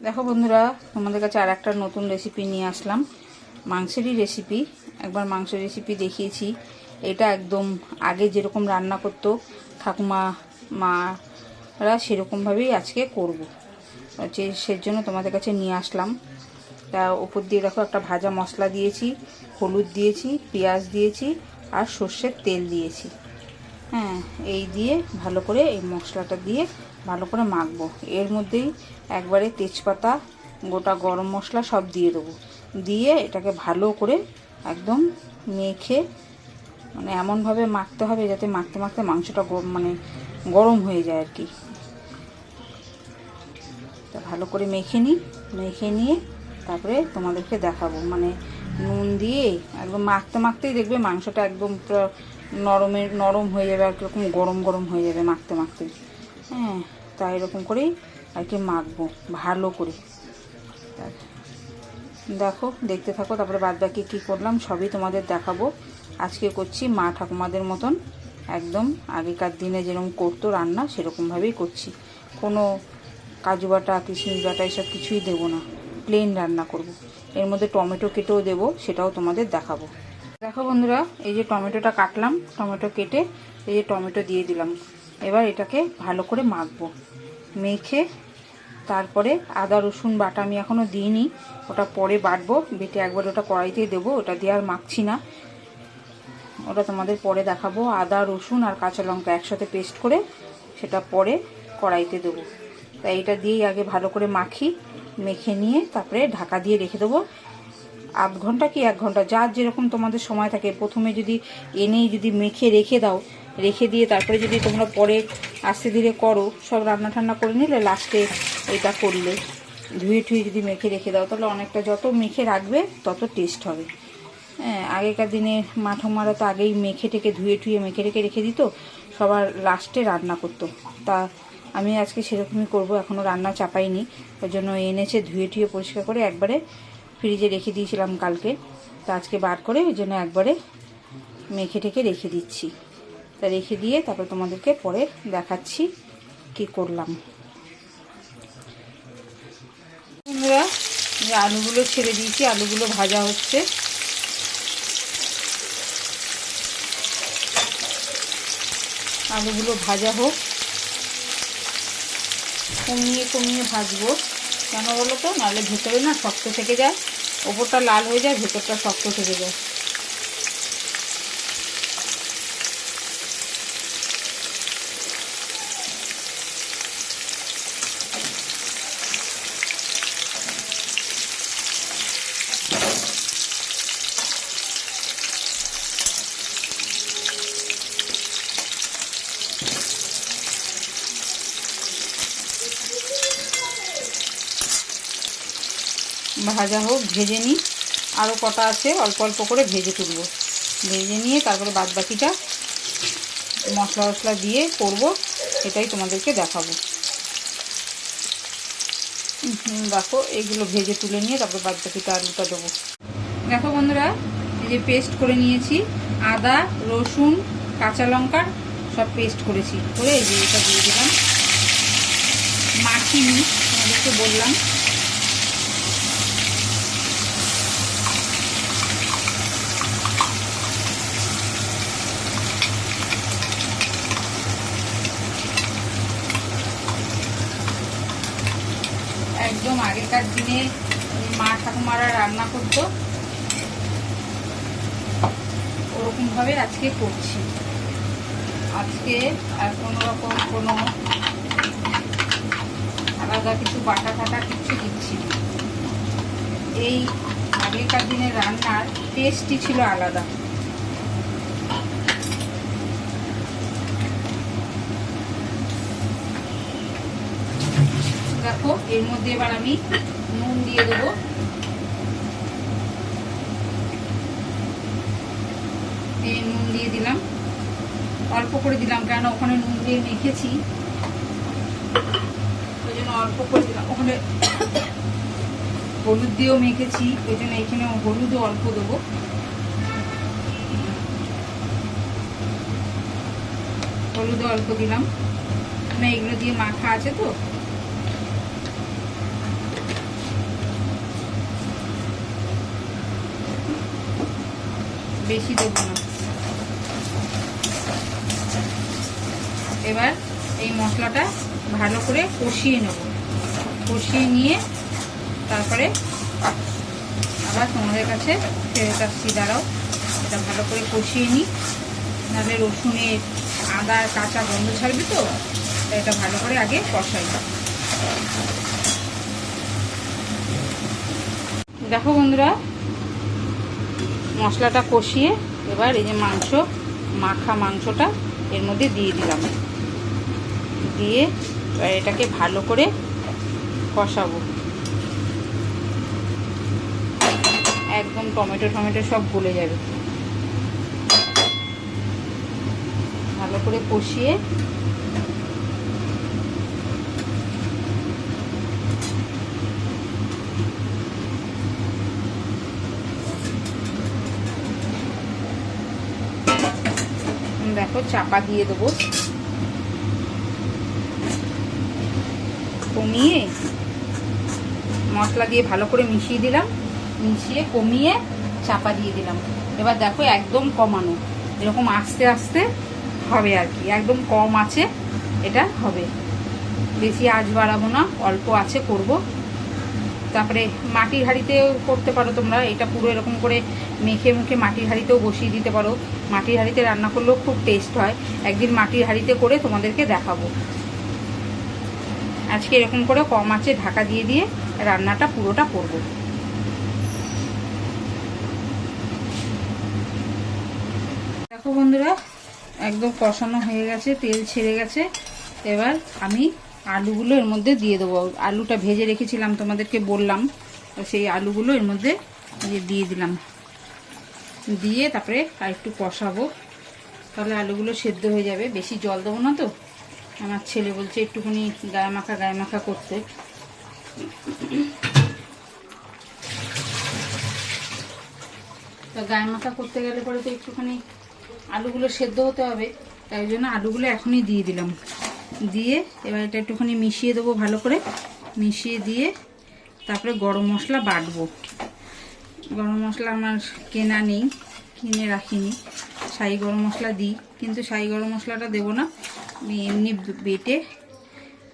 দেখো বন্ধুরা, তোমাদের কাছে আর একটা নতুন রেসিপি নিয়ে আসলাম। মাংসেরই রেসিপি একবার মাংসের রেসিপি দেখিয়েছি। এটা একদম আগে যেরকম রান্না করতো, ঠাকুমা, মারা সেরকমভাবেই আজকে করব। হচ্ছে সেজন্য তোমাদের কাছে নিয়ে আসলাম। তা ওপর দিয়ে দেখো একটা ভাজা মশলা দিয়েছি, হলুদ দিয়েছি, পেঁয়াজ দিয়েছি আর সর্ষের তেল দিয়েছি। হ্যাঁ এই দিয়ে ভালো করে এই মশলাটা দিয়ে ভালো করে মাখবো। এর মধ্যেই একবারে তেজপাতা, গোটা গরম মশলা সব দিয়ে দেবো। দিয়ে এটাকে ভালো করে একদম মেখে মানে এমনভাবে মাখতে হবে যাতে মাখতে মাখতে মাংসটা মানে গরম হয়ে যায় আর কি। তা ভালো করে মেখে নিই, মেখে নিয়ে তারপরে তোমাদেরকে দেখাবো। মানে নুন দিয়ে একদম মাখতে মাখতেই দেখবে মাংসটা একদম পুরো নরমের নরম হয়ে যাবে আর কীরকম গরম গরম হয়ে যাবে মাখতে মাখতে হ্যাঁ তাই এরকম করেই আর কি মাখবো, ভালো করে। দেখো, দেখতে থাকো, তারপরে বাদ বাকি কী করলাম, সবই তোমাদের দেখাবো। আজকে করছি মা ঠাকুমাদের মতন, একদম আগেকার দিনে যেরকম করতো রান্না সেরকমভাবেই করছি। কোনো কাজু বাটা, কিশমিশ বাটা, এসব কিছুই দেবো না প্লেন রান্না করব। এর মধ্যে টমেটো কেটেও দেবো, সেটাও তোমাদের দেখাবো। দেখো বন্ধুরা, এই যে টমেটোটা কাটলাম, টমেটো কেটে এই যে টমেটো দিয়ে দিলাম। এবার এটাকে ভালো করে মাখবো। মেখে তারপরে আদা, রসুন, বাটা আমি এখনও দিইনি। ওটা পরে বাটবো। বেটে একবার ওটা কড়াইতেই দেবো। ওটা দিয়ে আর মাখছি না। ওটা তোমাদের পরে দেখাবো। আদা, রসুন আর কাঁচা লঙ্কা একসাথে পেস্ট করে সেটা পরে কড়াইতে দেবো। তাই এটা দিয়েই আগে ভালো করে মাখি, মেখে নিয়ে তারপরে ঢাকা দিয়ে রেখে দেবো। আধ ঘণ্টা কি এক ঘণ্টা? যার যেরকম তোমাদের সময় থাকে। প্রথমে যদি এনেই যদি মেখে রেখে দাও রেখে দিয়ে তারপরে যদি তোমরা পরে আস্তে ধীরে করো, সব রান্না ঠান্না করে নিলে লাস্টে এটা করলে, ধুয়ে ঠুয়ে যদি মেখে রেখে দাও, তাহলে অনেকটা যত মেখে রাখবে, তত টেস্ট হবে। হ্যাঁ আগেকার দিনে মাঠমারা তো আগেই মেখে টেকে ধুয়ে টুয়ে মেখে রেখে রেখে দিত, সবার লাস্টে রান্না করতো। তা আমি আজকে সেরকমই করব এখনও রান্না চাপাইনি ওই জন্য এনেছে, ধুয়ে টুয়ে পরিষ্কার করে একবারে ফ্রিজে রেখে দিয়েছিলাম কালকে। তা আজকে বার করে ওই জন্য একবারে মেখে টেকে রেখে দিচ্ছি। তা রেখে দিয়ে তারপর তোমাদেরকে পরে দেখাচ্ছি কি করলাম। যে আলুগুলো ছেড়ে দিয়েছি, আলুগুলো ভাজা হচ্ছে। আলুগুলো ভাজা হোক। কমিয়ে কমিয়ে ভাজবো। কেন বলো তো? নাহলে ভেতরে না শক্ত থেকে যায়। ওপরটা লাল হয়ে যায়, ভেতরটা শক্ত থেকে যায়। ভাজা হোক, ভেজে নিই। আরও কটা আছে, অল্প অল্প করে ভেজে তুলব। ভেজে নিয়ে তারপরে বাদ বাকিটা মশলা মশলা দিয়ে করব সেটাই তোমাদেরকে দেখাবো। দেখো, এইগুলো ভেজে তুলে নিয়ে তারপরে বাদ বাকিটা আলুটা দেবো। দেখো বন্ধুরা, এই যে পেস্ট করে নিয়েছি। আদা, রসুন, কাঁচা লঙ্কা সব পেস্ট করেছি। করে এই যে এটা দিয়ে দিলাম। মাখিনি, তোমাদেরকে বললাম। একদম আগেকার দিনে মা ঠাকুমারা রান্না করতো। ওরকমভাবে আজকে করছি। আজকে আর কোনো রকম কোনো আলাদা কিছু বাটা ফাটা কিছু দিচ্ছি এই আগেকার দিনের রান্নার টেস্টই ছিল আলাদা। দেখো এর মধ্যে এবার আমি নুন দিয়ে দেবো। নুন দিয়ে দিলাম। অল্প করে দিলাম কেন ওখানে নুন দিয়ে মেখেছি। ওই জন্য অল্প করে দিলাম। ওখানে হলুদ দিয়েও মেখেছি, ওই জন্য এখানে হলুদও অল্প দেবো। হলুদও অল্প দিলাম। মানে এগুলো দিয়ে মাখা আছে তো? বেশি দেবো না। এবার এই মশলাটা ভালো করে কষিয়ে নেব। কষিয়ে নিয়ে তারপরে আবার তোমাদের কাছে ফেরত আসছি, দাঁড়াও। এটা ভালো করে কষিয়ে নিই। নাহলে রসুনের আদার কাঁচা গন্ধ ছাড়বে তো এটা ভালো করে আগে কষাই দেখো বন্ধুরা মশলাটা কষিয়ে এবার এই যে মাংস, মাখা মাংসটা এর মধ্যে দিয়ে দিলাম। দিয়ে এবার এটাকে ভালো করে কষাবো। একদম টমেটো টমেটো সব গলে যাবে। ভালো করে কষিয়ে চাপা দিয়ে দেবো। কমিয়ে মশলা দিয়ে ভালো করে মিশিয়ে দিলাম। মিশিয়ে, কমিয়ে চাপা দিয়ে দিলাম। এবার দেখো, একদম কমানো। এরকম আস্তে আস্তে হবে আর কি। একদম কম আছে, এটা হবে। বেশি আঁচ বাড়াবো না, অল্প আছে, করব। তারপরে মাটির হাঁড়িতেও করতে পারো তোমরা, এটা পুরো এরকম করে মেখে মুখে মাটির হাঁড়িতেও বসিয়ে দিতে পারো। মাটির হাঁড়িতে রান্না করলেও খুব টেস্ট হয়। একদিন মাটির হাঁড়িতে করে তোমাদেরকে দেখাবো। আজকে এরকম করে কম আছে, ঢাকা দিয়ে দিয়ে রান্নাটা পুরোটা করব। দেখো বন্ধুরা, একদম কষানো হয়ে গেছে, তেল ছেড়ে গেছে। এবার আমি আলুগুলো এর মধ্যে দিয়ে দেবো। আলুটা ভেজে রেখেছিলাম তোমাদেরকে বললাম সেই আলুগুলো এর মধ্যে দিয়ে দিলাম। দিয়ে তারপরে আর একটু কষাবো। তাহলে আলুগুলো সেদ্ধ হয়ে যাবে। বেশি জল দেবো না তো। আমার ছেলে বলছে একটুখানি গায়ে মাখা গায়ে মাখা করতে। তো গায়ে মাখা করতে গেলে পরে তো একটুখানি আলুগুলো সেদ্ধ হতে হবে। তাই জন্য আলুগুলো এখনই দিয়ে দিলাম। দিয়ে এবার এটা একটুখানি মিশিয়ে দেবো ভালো করে। মিশিয়ে দিয়ে তারপরে গরম মশলা বাটবো। গরম মশলা আমার কেনা নেই, কিনে রাখিনি। শাহি গরম মশলা দিই, কিন্তু শাহি গরম মশলাটা দেবো না। আমি এমনি বেটে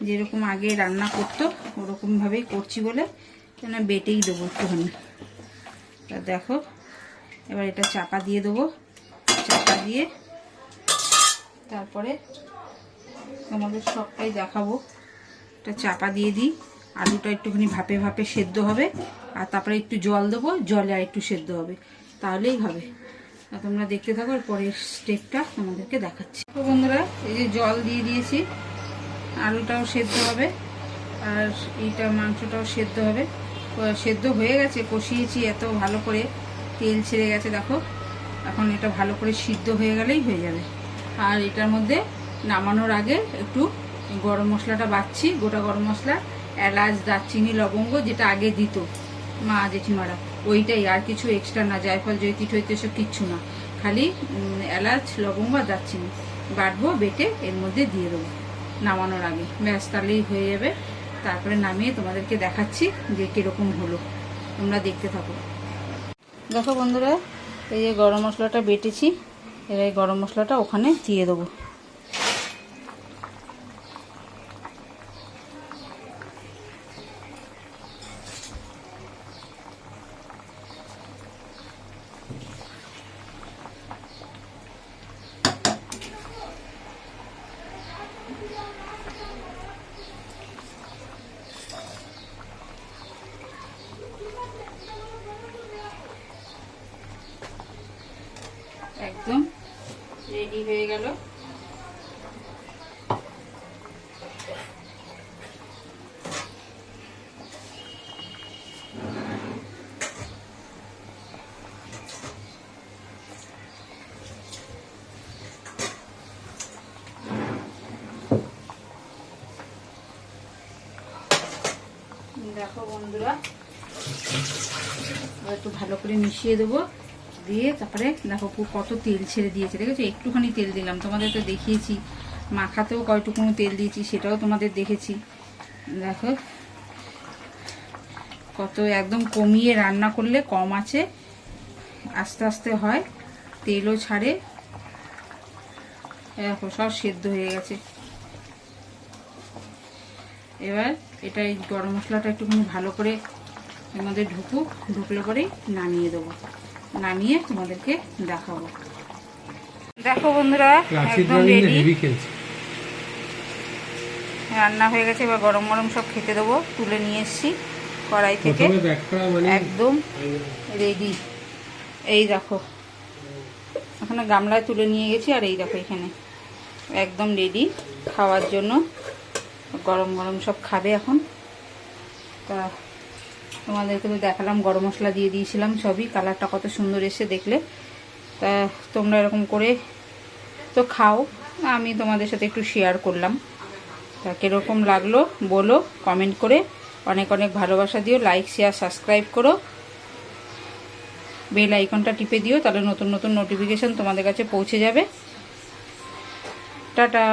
যেরকম আগে রান্না করতো, ওরকমভাবেই করছি বলে কেন বেটেই দেবো একটুখানি। তা দেখো, এবার এটা চাপা দিয়ে দেবো। চাপা দিয়ে তারপরে তোমাদের সবটাই দেখাবো। এটা চাপা দিয়ে দিই। আলুটা একটুখানি ভাপে ভাপে সেদ্ধ হবে। আর তারপরে একটু জল দেবো। জলে আর একটু সেদ্ধ হবে। তাহলেই হবে। তোমরা দেখতে থাকো পরের স্টেপটা তোমাদেরকে দেখাচ্ছি। তো বন্ধুরা, এই যে জল দিয়ে দিয়েছি। আলুটাও সেদ্ধ হবে। আর এইটা মাংসটাও সেদ্ধ হবে। সেদ্ধ হয়ে গেছে। কষিয়েছি এত ভালো করে। তেল ছেড়ে গেছে, দেখো। এখন এটা ভালো করে সিদ্ধ হয়ে গেলেই হয়ে যাবে। আর এটার মধ্যে নামানোর আগে একটু গরম মশলাটা বাচ্ছি গোটা গরম মশলা, এলাচ, দারচিনি, লবঙ্গ, যেটা আগে দিত মা, জেঠিমারা, ওইটাই, আর কিছু এক্সট্রা না, জায়ফল জৈতিঠ হইতে এসব কিচ্ছু না। খালি এলাচ, লবঙ্গ আর দারচিনি বাটবো, বেটে এর মধ্যে দিয়ে দেবো নামানোর আগে। ব্যাস, তাহলেই হয়ে যাবে। তারপরে নামিয়ে তোমাদেরকে দেখাচ্ছি যে কীরকম হলো। তোমরা দেখতে থাকো। দেখো বন্ধুরা, এই যে গরম মশলাটা বেটেছি, এবার এই গরম মশলাটা ওখানে দিয়ে দেবো একদম রেডি হয়ে গেল দেখো বন্ধুরা। একটু ভালো করে মিশিয়ে দেবো। দিয়ে তারপরে দেখো কত তেল ছেড়ে দিয়েছে। দেখেছ? একটুখানি তেল দিলাম। তোমাদের তো দেখিয়েছি। মাখাতেও কয়টুকুনো তেল দিয়েছি, সেটাও তোমাদের দেখেছি। দেখো, কত একদম কমিয়ে রান্না করলে কম আছে। আস্তে আস্তে হয়, তেলও ছাড়ে। দেখো, সব সেদ্ধ হয়ে গেছে। এবার এটা এই গরম মশলাটা একটুখানি ভালো করে এর মধ্যে ঢুকুক ঢুকলে পরেই নামিয়ে দেবো। নামিয়ে তোমাদেরকে দেখাবো। দেখো বন্ধুরা একদম রেডি রান্না হয়ে গেছে এবার গরম গরম সব খেতে দেবো তুলে নিয়ে এসছি কড়াই থেকে। মানে একদম রেডি এই দেখো এখানে গামলায় তুলে নিয়ে গেছি আর এই দেখো এখানে। একদম রেডি খাওয়ার জন্য। গরম গরম সব খাবে এখন। তা তোমাদেরকে তো দেখালাম, গরম মশলা দিয়ে দিয়েছিলাম সবই, কালারটা কত সুন্দর এসে দেখলে। তা তোমরা এরকম করে তো খাও, আমি তোমাদের সাথে একটু শেয়ার করলাম। তা কীরকম লাগল বলো কমেন্ট করে। অনেক অনেক ভালোবাসা দিও লাইক শেয়ার সাবস্ক্রাইব করো। বেল আইকনটা টিপে দিও, তাহলে নতুন নতুন নোটিফিকেশান তোমাদের কাছে পৌঁছে যাবে। টাটা।